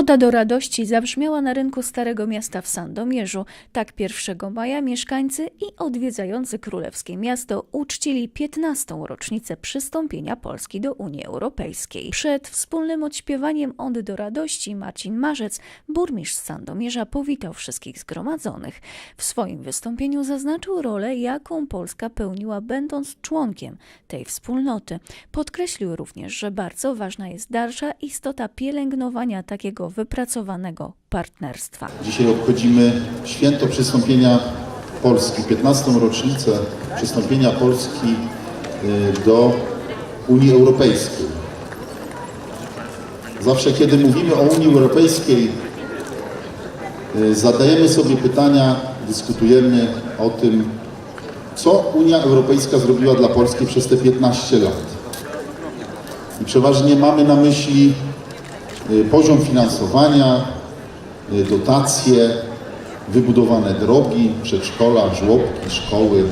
Oda do radości zabrzmiała na rynku Starego Miasta w Sandomierzu. Tak 1 maja mieszkańcy i odwiedzający królewskie miasto uczcili 15. rocznicę przystąpienia Polski do Unii Europejskiej. Przed wspólnym odśpiewaniem Ody do radości Marcin Marzec, burmistrz Sandomierza, powitał wszystkich zgromadzonych. W swoim wystąpieniu zaznaczył rolę, jaką Polska pełniła będąc członkiem tej wspólnoty. Podkreślił również, że bardzo ważna jest dalsza istota pielęgnowania takiego wypracowanego partnerstwa. Dzisiaj obchodzimy święto przystąpienia Polski, 15. rocznicę przystąpienia Polski y, do Unii Europejskiej. Zawsze kiedy mówimy o Unii Europejskiej, y, zadajemy sobie pytania, dyskutujemy o tym, co Unia Europejska zrobiła dla Polski przez te 15 lat. I przeważnie mamy na myśli poziom finansowania, y, dotacje, wybudowane drogi, przedszkola, żłobki, szkoły.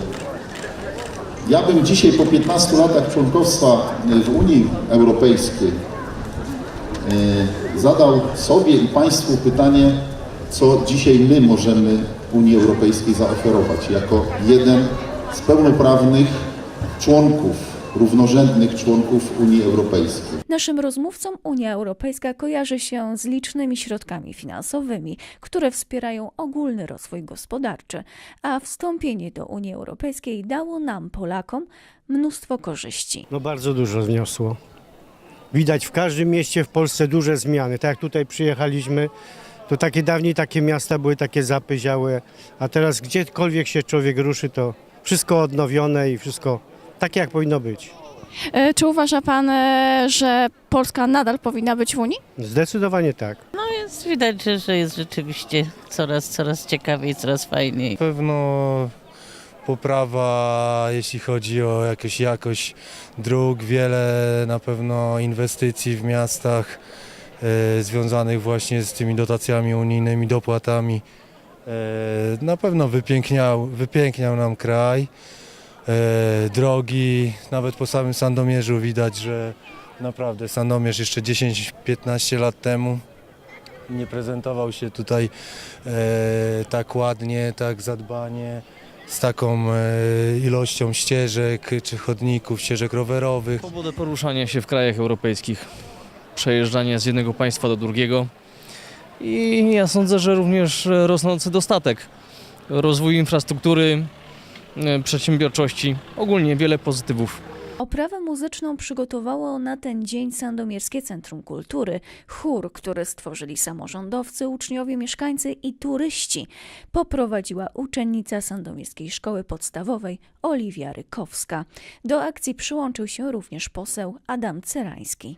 Ja bym dzisiaj po 15 latach członkostwa y, w Unii Europejskiej y, zadał sobie i Państwu pytanie, co dzisiaj my możemy Unii Europejskiej zaoferować jako jeden z pełnoprawnych członków, równorzędnych członków Unii Europejskiej. Naszym rozmówcom Unia Europejska kojarzy się z licznymi środkami finansowymi, które wspierają ogólny rozwój gospodarczy, a wstąpienie do Unii Europejskiej dało nam, Polakom, mnóstwo korzyści. No bardzo dużo wniosło. Widać w każdym mieście w Polsce duże zmiany. Tak jak tutaj przyjechaliśmy, to takie dawniej takie miasta były takie zapyziałe, a teraz gdziekolwiek się człowiek ruszy, to wszystko odnowione i wszystko takie jak powinno być. E, Czy uważa Pan, e, że Polska nadal powinna być w Unii? Zdecydowanie tak. Jest widać, że, że jest rzeczywiście coraz, coraz ciekawiej, coraz fajniej. Na pewno poprawa, jeśli chodzi o jakąś jakość dróg, wiele na pewno inwestycji w miastach e, związanych właśnie z tymi dotacjami unijnymi, dopłatami. E, na pewno wypiękniał, wypiękniał nam kraj. E, drogi, nawet po samym Sandomierzu widać, że naprawdę Sandomierz jeszcze 10-15 lat temu nie prezentował się tutaj e, tak ładnie, tak zadbanie, z taką e, ilością ścieżek czy chodników, ścieżek rowerowych. Swobodę poruszania się w krajach europejskich, przejeżdżania z jednego państwa do drugiego. I ja sądzę, że również rosnący dostatek, rozwój infrastruktury, przedsiębiorczości, ogólnie wiele pozytywów. Oprawę muzyczną przygotowało na ten dzień Sandomierskie Centrum Kultury, chór, który stworzyli samorządowcy, uczniowie, mieszkańcy i turyści. Poprowadziła uczennica Sandomierskiej Szkoły Podstawowej Oliwia Rykowska. Do akcji przyłączył się również poseł Adam Cerański.